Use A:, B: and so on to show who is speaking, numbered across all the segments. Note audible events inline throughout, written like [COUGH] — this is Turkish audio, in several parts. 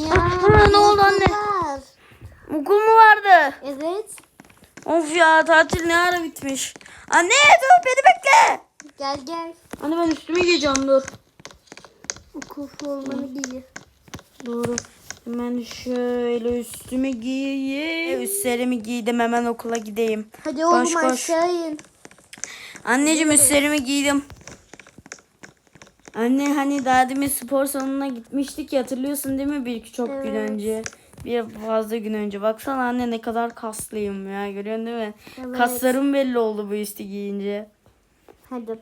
A: Ha, [LAUGHS] ne oldu anne? Okul mu vardı?
B: Evet.
A: Of ya tatil ne ara bitmiş. Anne dur beni bekle.
B: Gel gel.
A: Anne ben üstümü giyeceğim dur.
B: Okul formanı giy.
A: Doğru. Hemen şöyle üstümü giyeyim. Üstlerimi giydim hemen okula gideyim.
B: Hadi oğlum
A: Koş, koş.
B: aşağı in.
A: Anneciğim üstlerimi giydim. Anne hani daha demin spor salonuna gitmiştik ya hatırlıyorsun değil mi bir iki çok gün
B: Evet.
A: önce? Bir fazla gün önce. Baksana anne ne kadar kaslıyım ya görüyorsun değil mi?
B: Evet.
A: Kaslarım belli oldu bu üstü giyince.
B: Hadi.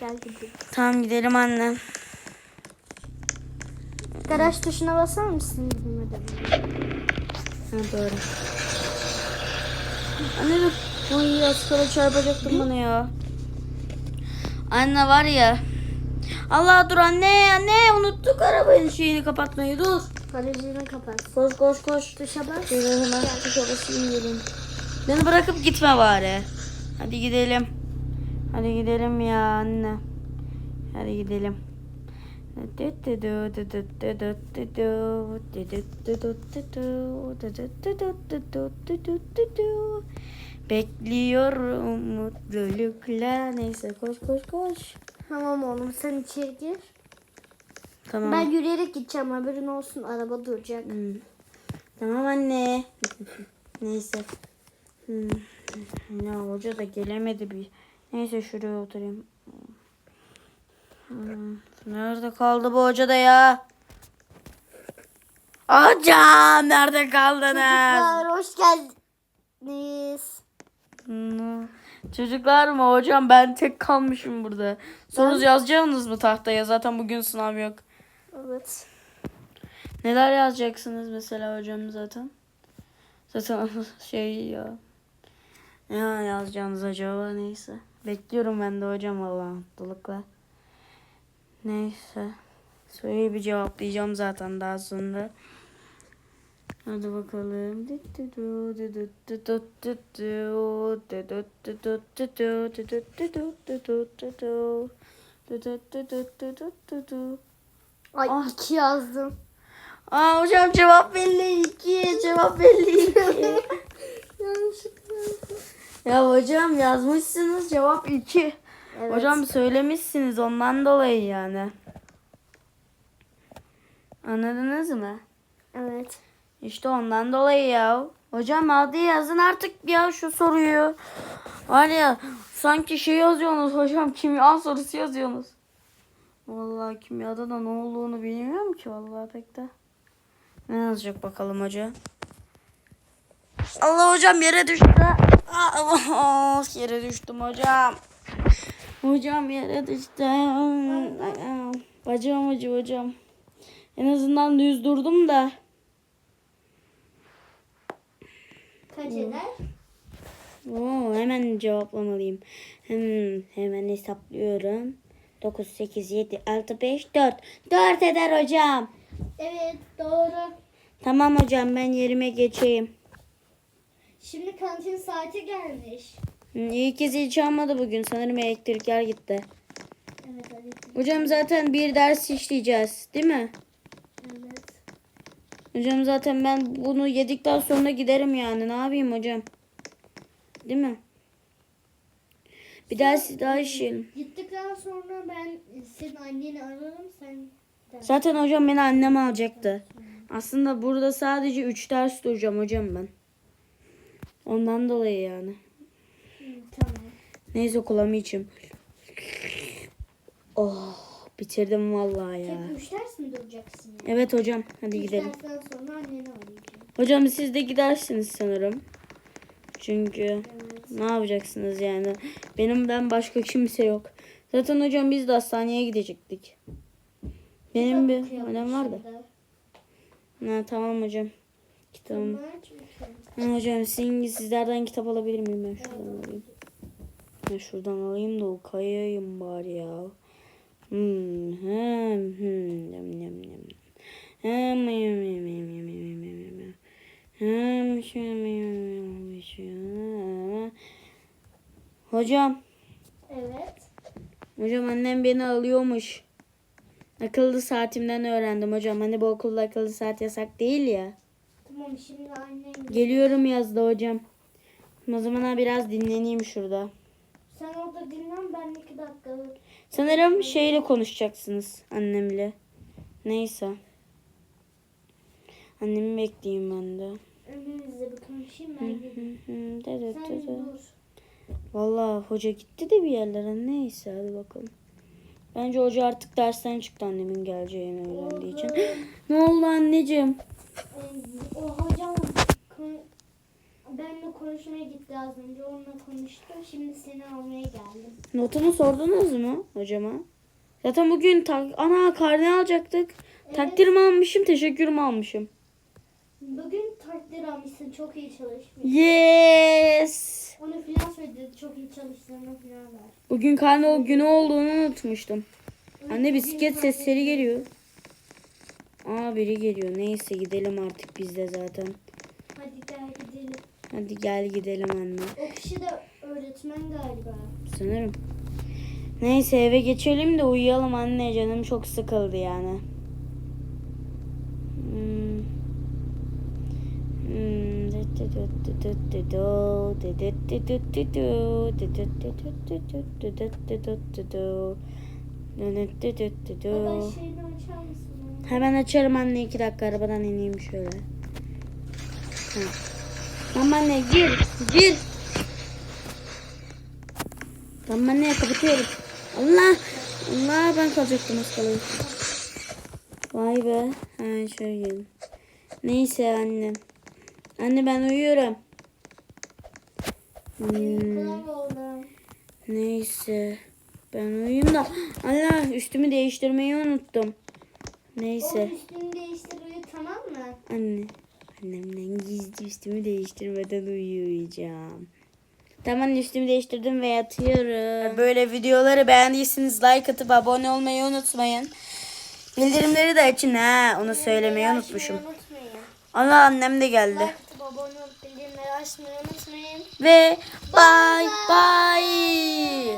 B: Gel gidelim.
A: Tamam gidelim anne.
B: Garaj tuşuna basar mısın?
A: Ha, doğru. Anne az kala çarpacaktım bana ya. Anne var ya. Allah dur anne anne unuttuk arabanın şeyini kapatmayı dur.
B: Garajını kapat.
A: Koş koş koş.
B: Tuşa bas.
A: Şöyle hemen basayım gelin. Beni bırakıp gitme bari. Hadi gidelim. Hadi gidelim ya anne. Hadi gidelim. Bekliyorum mutlulukla. Neyse koş koş koş.
B: Tamam oğlum sen içeri gir.
A: Tamam.
B: Ben yürüyerek gideceğim haberin olsun araba duracak.
A: Hmm. Tamam anne. [LAUGHS] Neyse. Hmm. Ya hoca da gelemedi bir. Neyse şuraya oturayım. Hmm. Nerede kaldı bu hoca da ya? Hocam nerede kaldınız?
B: Çocuklar hoş geldiniz.
A: Hmm. Çocuklar mı hocam ben tek kalmışım burada. Soru yazacaksınız mı tahtaya? Zaten bugün sınav yok.
B: Evet.
A: Neler yazacaksınız mesela hocam zaten? Zaten [LAUGHS] şey ya. Ne yazacağınız acaba neyse. Bekliyorum ben de hocam valla mutlulukla. Neyse. Soruyu bir cevaplayacağım zaten daha sonra. Hadi bakalım.
B: Ay
A: Ah.
B: iki yazdım.
A: Aa hocam cevap belli iki. Cevap belli iki.
B: Yanlışlıkla yazdım.
A: ya hocam yazmışsınız cevap iki.
B: Evet.
A: Hocam söylemişsiniz ondan dolayı yani. Anladınız mı?
B: Evet.
A: İşte ondan dolayı ya. Hocam hadi yazın artık ya şu soruyu. Var ya sanki şey yazıyorsunuz hocam kimya sorusu yazıyorsunuz. Vallahi kimyada da ne olduğunu bilmiyorum ki vallahi pek de. Ne yazacak bakalım hoca? Allah hocam yere düştü. Aa, yere düştüm hocam. Hocam yere düştüm. Bacağım acı hocam. En azından düz durdum da.
B: Kaç eder?
A: Oo, hemen cevaplamalıyım. Hmm, hemen hesaplıyorum. 9, 8, 7, 6, 5, 4. 4 eder hocam.
B: Evet doğru.
A: Tamam hocam ben yerime geçeyim.
B: Şimdi kantin saati gelmiş.
A: Hmm, iyi ki zil çalmadı bugün. Sanırım elektrikler gitti.
B: Evet.
A: Hocam zaten bir ders işleyeceğiz değil mi? Hocam zaten ben bunu yedikten sonra giderim yani. Ne yapayım hocam? Değil mi? Bir ders daha işleyelim.
B: Gittikten sonra ben senin anneni ararım sen
A: Zaten hocam beni annem alacaktı. Aslında burada sadece 3 ders duracağım hocam ben. Ondan dolayı yani.
B: Tamam.
A: Neyse kolamı içeyim. Oh bitirdim vallahi ya.
B: Hep üç ders mi duracaksın ya?
A: Evet hocam hadi
B: Üç
A: gidelim.
B: dersten sonra anneni arayacağım.
A: Hocam siz de gidersiniz sanırım. Çünkü
B: Evet.
A: ne yapacaksınız yani? Benim ben başka kimse yok. Zaten hocam biz de hastaneye gidecektik. Benim bir
B: Okuyalım
A: önem vardı.
B: şimdi.
A: Ha, tamam hocam. Kitabım.
B: Tamam.
A: Ha, hocam sizin, sizlerden kitap alabilir miyim ben şuradan alayım. Ben şuradan alayım da o kayayım bari ya. Hocam,
B: Evet.
A: hocam annem beni alıyormuş. Akıllı saatimden öğrendim hocam. Hani bu okulda akıllı saat yasak değil ya.
B: Tamam şimdi annen
A: Geliyorum yazdı hocam. O zaman biraz dinleneyim şurada.
B: Sen orada dinlen iki dakika
A: Sanırım şeyle konuşacaksınız annemle. Neyse. Annemi bekleyeyim ben de.
B: önünüzde bir konuşayım ben
A: de
B: Sen dur.
A: Vallahi hoca gitti de bir yerlere. Neyse hadi bakalım. Bence hoca artık dersten çıktı annemin geleceğini öğrendiği için. [LAUGHS] Ne oldu anneciğim?
B: e, O hocam benimle konuşmaya gitti az önce. Onunla konuştum. Şimdi seni almaya geldim.
A: Notunu sordunuz mu hocama? Zaten bugün tak ana karne alacaktık. Takdir mi almışım, teşekkür mü almışım?
B: Bugün takdir almışsın. Çok iyi çalışmışsın.
A: Yes.
B: Onu filan söyledi. Çok iyi çalıştığını filan ver.
A: Bugün karne o günü olduğunu unutmuştum. Anne bisiklet sesleri geliyor. Aa biri geliyor. Neyse gidelim artık biz de zaten.
B: Hadi gel gidelim.
A: Hadi gel gidelim anne.
B: O kişi de öğretmen galiba.
A: Sanırım. Neyse eve geçelim de uyuyalım anne. Canım çok sıkıldı yani. Hmm. Hmm. Hemen açarım anne iki dakika arabadan ineyim şöyle. Ha. Tamam anne gir gir. Tamam anne kapatıyorum. Allah Allah ben kalacaktım az. Vay be. Ha şöyle. Neyse anne. Anne ben uyuyorum. Hmm, neyse. Ben uyuyayım da. Allah üstümü değiştirmeyi unuttum. Neyse.
B: Oğlum üstünü değiştir uyu tamam mı?
A: Anne. Annemden gizli üstümü değiştirmeden uyuyacağım. Tamam üstümü değiştirdim ve yatıyorum. Böyle videoları beğendiyseniz like atıp abone olmayı unutmayın. Bildirimleri de açın ha. Onu söylemeyi unutmuşum. Allah annem de geldi.
B: Like atıp abone olup bildirimleri açmayı unutmayın.
A: Ve bye bye.